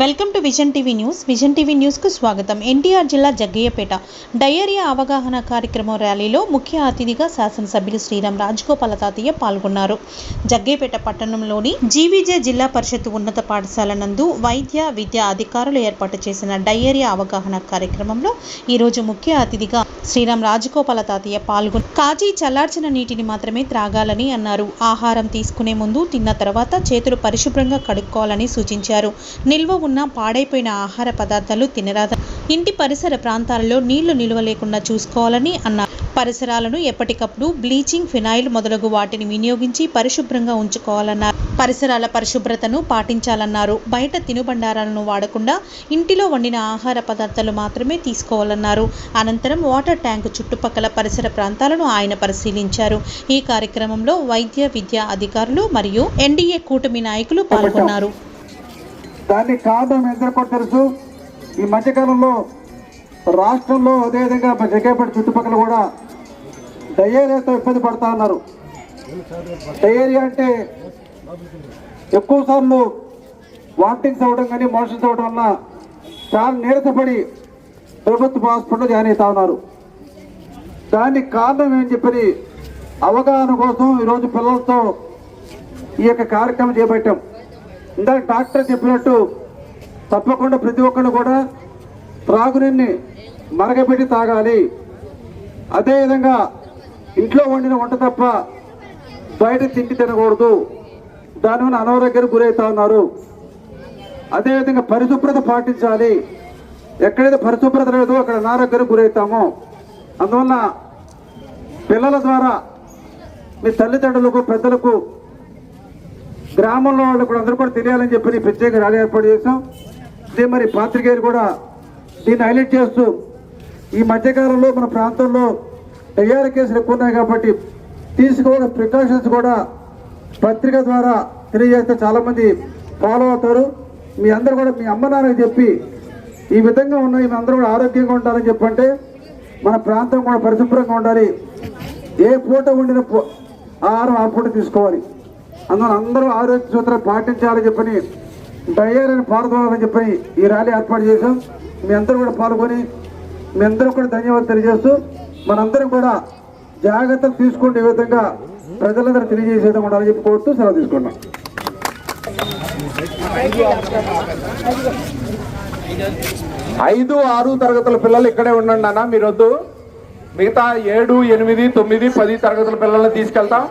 Welcome to Vision TV News. Vision TV న్యూస్కు స్వాగతం. ఎన్టీఆర్ జిల్లా జగ్గయ్యపేట డయేరియా అవగాహన కార్యక్రమం ర్యాలీలో ముఖ్య అతిథిగా శాసనసభ్యులు శ్రీరామ్ రాజగోపాల తాతయ్య పాల్గొన్నారు. జగ్గయ్యపేట పట్టణంలోని జీవీజే జిల్లా పరిషత్ ఉన్నత పాఠశాల నందు వైద్య విద్యా అధికారులు ఏర్పాటు చేసిన డయేరియా అవగాహన కార్యక్రమంలో ఈరోజు ముఖ్య అతిథిగా శ్రీరామ్ రాజగోపాల తాతయ్య పాల్గొని కాజీ చల్లార్చిన నీటిని మాత్రమే త్రాగాలని అన్నారు. ఆహారం తీసుకునే ముందు తిన్న తర్వాత చేతులు పరిశుభ్రంగా కడుక్కోవాలని సూచించారు. నిల్వ ఉన్న పాడైపోయిన ఆహార పదార్థాలు తినరాదని ఇంటి పరిసర ప్రాంతాలలో నీళ్ళు నిల్వ లేకుండా చూసుకోవాలని అన్నారు. పరిసరాలను ఎప్పటికప్పుడు బ్లీచింగ్ ఫినాయిల్ మొదలగు వాటిని వినియోగించి పరిశుభ్రంగా ఉంచుకోవాలన్నారు. పరిసరాల పరిశుభ్రతను పాటించాలన్నారు. బయట తినుబండారాలను వాడకుండా ఇంటిలో వండిన ఆహార పదార్థాలు మాత్రమే తీసుకోవాలన్నారు. అనంతరం వాటర్ ట్యాంక్ చుట్టుపక్కల పరిసర ప్రాంతాలను ఆయన పరిశీలించారు. ఈ కార్యక్రమంలో వైద్య విద్యా అధికారులు మరియు ఎన్డీఏ కూటమి నాయకులు పాల్గొన్నారు. దాన్ని కారణం ఎందరికో తెలుసు. ఈ మధ్యకాలంలో రాష్ట్రంలో అదేవిధంగా జగ్గేపేట చుట్టుపక్కల కూడా డయేరియాతో ఇబ్బంది పడతా ఉన్నారు. డయేరియా అంటే ఎక్కువ సార్లు వామిటింగ్స్ అవ్వడం కానీ మోషన్స్ అవ్వడం వల్ల చాలా నీరసపడి ప్రభుత్వ హాస్పిటల్లో జాయిన్ అవుతా ఉన్నారు. దానికి కారణం ఏం చెప్పని అవగాహన కోసం ఈరోజు పిల్లలతో ఈ యొక్క కార్యక్రమం చేపట్టాం. ఇందాక డాక్టర్ చెప్పినట్టు తప్పకుండా ప్రతి ఒక్కరు కూడా త్రాగునీరిని మరగపెట్టి తాగాలి. అదేవిధంగా ఇంట్లో వండిన వంట తప్ప బయట తిండి తినకూడదు. దానివల్ల అనారోగ్యానికి గురవుతా ఉన్నారు అదేవిధంగా పరిశుభ్రత పాటించాలి. ఎక్కడైతే పరిశుభ్రత లేదో అక్కడ అనారోగ్యానికి గురవుతామో. అందువల్ల పిల్లల ద్వారా మీ తల్లిదండ్రులకు పెద్దలకు గ్రామంలో వాళ్ళు కూడా అందరూ కూడా తెలియాలని చెప్పి ప్రత్యేక ర్యాలీ ఏర్పాటు చేశాం. ఇదే మరి పాత్రికేయులు కూడా దీన్ని హైలైట్ చేస్తూ ఈ మధ్యకాలంలో మన ప్రాంతంలో తయారు కేసులు ఎక్కువ ఉన్నాయి కాబట్టి తీసుకోవాల్సిన ప్రికాషన్స్ కూడా పత్రిక ద్వారా తెలియజేస్తే చాలామంది ఫాలో అవుతారు. మీ అందరూ కూడా మీ అమ్మ నాన్నకి చెప్పి ఈ విధంగా ఉన్నాయి. మీ అందరూ కూడా ఆరోగ్యంగా ఉండాలని చెప్పంటే మన ప్రాంతం కూడా పరిశుభ్రంగా ఉండాలి. ఏ పూట ఉండిన ఆహారం ఆ పూట తీసుకోవాలి. అందువల్ల అందరూ ఆరోగ్య సూత్రాలు పాటించాలని చెప్పని దయ్యాలని పాల్గొనాలని చెప్పని ఈ ర్యాలీ ఏర్పాటు చేశాం. మీ అందరూ కూడా పాల్గొని మీ అందరూ కూడా ధన్యవాదాలు తెలియజేస్తూ మనందరం కూడా జాగ్రత్తలు తీసుకుంటే ఈ విధంగా ప్రజలందరూ తెలియజేసే విధంగా ఉండాలని చెప్పుకోవచ్చు సెలవు తీసుకున్నాం ఐదు ఆరు తరగతుల పిల్లలు ఇక్కడే ఉండండి అన్న మీరొద్దు. మిగతా ఏడు ఎనిమిది తొమ్మిది పది తరగతుల పిల్లల్ని తీసుకెళ్తాం.